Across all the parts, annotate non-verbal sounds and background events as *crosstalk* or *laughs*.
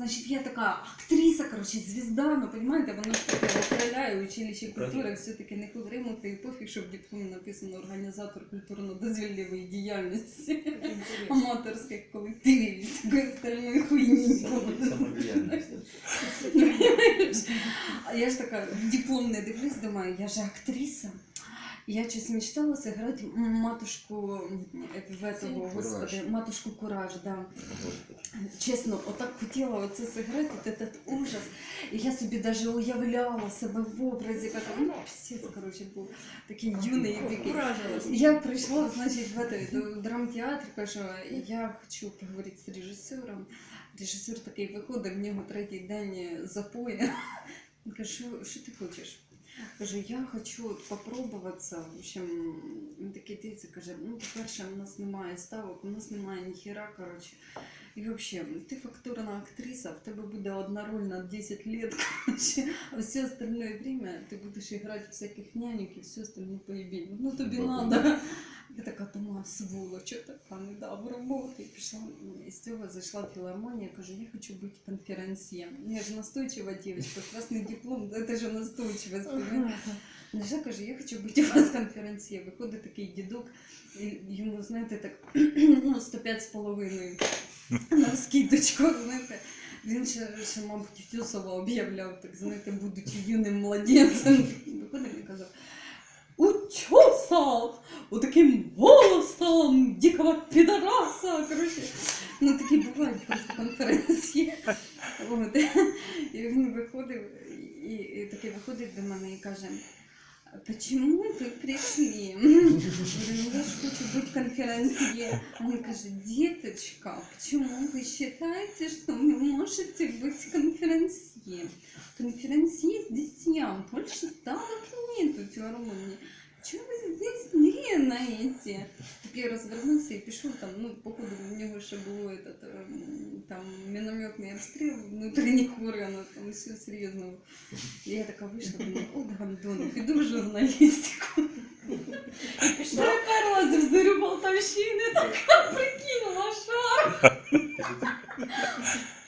значить, я така актриса, коротше, звізда, ну, розумієте, воно ж таке окриляє училище культури, все-таки не кудримути, і пофіг, що в дипломі написано організатор культурно-дозвільної діяльності аматорських колективів і такої остальної хуйні. А я ж така диплом не дивлюсь, думаю, я же актриса. Я щось мечтала сыграть матушку е, в этого, Кураж. господи, матушку Кураж, да. Господи. Чесно, отак хотіла оце зіграти, от этот ужас. І я собі навіть уявляла себе в образі, як ну, псець, коротше, був такий юний і дикий. Я прийшла, значить, в этот, в драмтеатр, кажу, я хочу поговорити з режисером. Режисер такий виходить, в нього третій день запоє. *laughs* Він каже, що, що ти хочеш? Кажу, я хочу попробуватися. В общем, він такий дивиться, каже, ну, по-перше, у нас немає ставок, у нас немає ніхіра, коротше. І взагалі, ти фактурна актриса, в тебе буде одна роль на 10 лет, коротше, а все остальное время ти будеш грати всяких нянек і все остальне поїбінь. Ну тобі Бабуля. надо. Я така думаю, сволочь, я така не дав роботи. І пішла і з цього зайшла в філармонію, кажу, я хочу бути конференцієм. Я ж настойчива дівчинка, красний диплом, це ж настойчивість. понимаєш? Наша каже, я хочу бути у вас конференція. Виходить такий дідок, і йому, знаєте, так *clears throat* ну, 105 з половиною на скидочку, знаєте. Він ще, ще мабуть, Фюсова об'являв, так знаєте, будучи юним младенцем. Виходить і казав, Утюса! Отаким голосом дикого підараса. Коротше, ну такі бувають просто конференції. От. І він виходив, і, і такий виходить до мене і каже, Почему вы пришли? Я говорю, «Ну, я же хочу быть конференцией. Он говорит, деточка, почему вы считаете, что вы можете быть конференцией? Конференцией здесь я, больше ставок нету в филармонии. Чего вы здесь делаете? Так я розвернувся і пішов там, ну, походу, в нього ще було этот, ем, там мінометний обстріл, внутрішні хворі, воно там все серйозно. І я така вийшла, думаю, от гандон, піду в журналістику. І пішла перла з зорю Полтавщини, така прикинула шар. *laughs*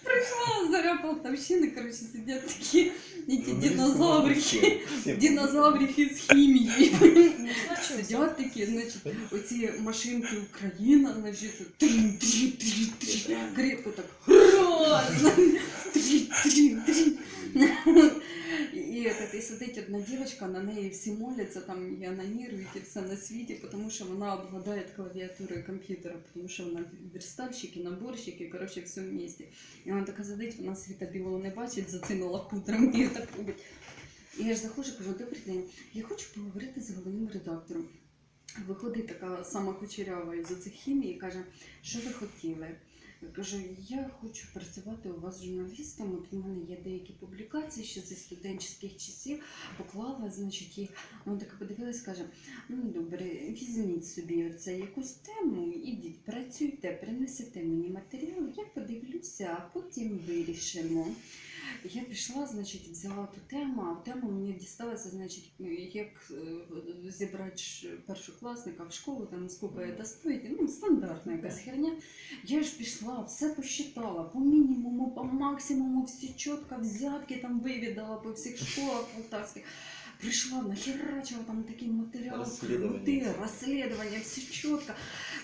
Прийшла зоря Полтавщини, коротше, сидять такі эти Динозаврики. Динозаврики з хімії. Сидять такі, значить, оці машинки Україна, значить, крепко так, «Ура!» трин, трин, трин. І, этот, і сидить одна дівчинка, на неї всі моляться, там і анонірують, і все на світі, тому що вона обладає клавіатурою комп'ютера, тому що вона верстальщик і наборщик, і, коротше, все в місті. І вона така сидить, вона світа білого не бачить, за цими лахутром і так робить. І я ж заходжу, кажу, добрий день, я хочу поговорити з головним редактором. Виходить така сама кучерява із оцих хімій і каже, що ви хотіли? Я кажу, я хочу працювати у вас журналістом. От у мене є деякі публікації ще зі студентських часів. Поклала, значить, і вона така подивилась, каже: ну добре, візьміть собі оце якусь тему, ідіть, працюйте, принесете мені матеріал, я подивлюся, а потім вирішимо. Я пішла, значить, взяла ту тему, а тема мені дісталася, значить, як е, зібрати першокласника в школу, там скільки це стоїть, ну, стандартна якась херня. Я ж пішла, все посчитала, по мінімуму, по максимуму, всі чітко взятки там вивідала по всіх школах полтавських. Прийшла, нахерачила там такий матеріал, Розслідування. розслідування, все чітко.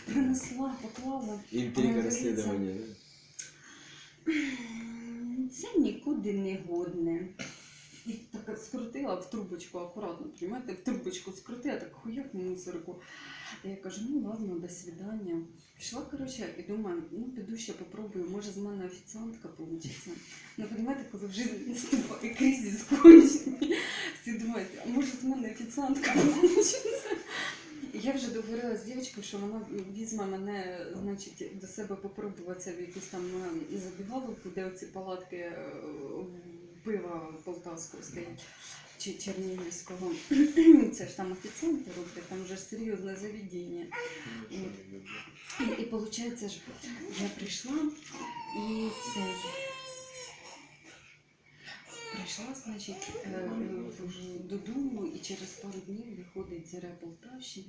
Принесла, поклала. Інтрига розслідування. *clears throat* Це нікуди не годне. І так скрутила в трубочку акуратно, розумієте, в трубочку скрутила, так хуяк мусорку. Я кажу, ну ладно, до свидання. Пішла, коротше, і думаю, ну піду ще попробую, може з мене офіціантка вийде. Ну, розумієте, коли в житті наступає кризис кончений, всі думають, а може з мене офіціантка *laughs* вийде. Я вже договорилася з дівчинкою, що вона візьме мене, значить, до себе попробуватися в якусь там е, забігаловку, де оці палатки е, пива полтавського стоять чи Чернігівського. *clears throat* Це ж там офіціанти роблять, там вже серйозне заведення. І, і виходить, я прийшла і цей. Прийшла. Значить, е, додому і через пару днів виходить Заря Полтавщина.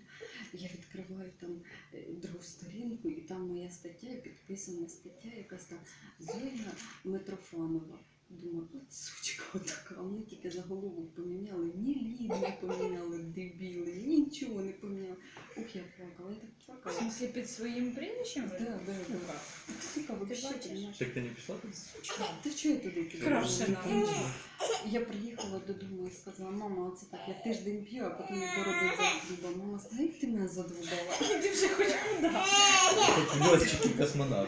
Я відкриваю там е, другу сторінку, і там моя стаття, підписана стаття, якась там Зоя Митрофанова. Думаю, от сучка отака, а вони тільки заголовок поміняли, ні лід не поміняли, дебіли, нічого не поміняли. Ух, я плакала, я так В смысле під своїм прізвищем? Да, да, да. Сука, вообще, понимаєш? Так ти не пішла тут? Та чого я туди піду? Крашена. Я приїхала додому і сказала, мама, оце так, я тиждень п'ю, а потім я дороблю задовбала. Мама сказала, як ти мене задовбала? Ти вже хоч куди. Льотчики космонавт.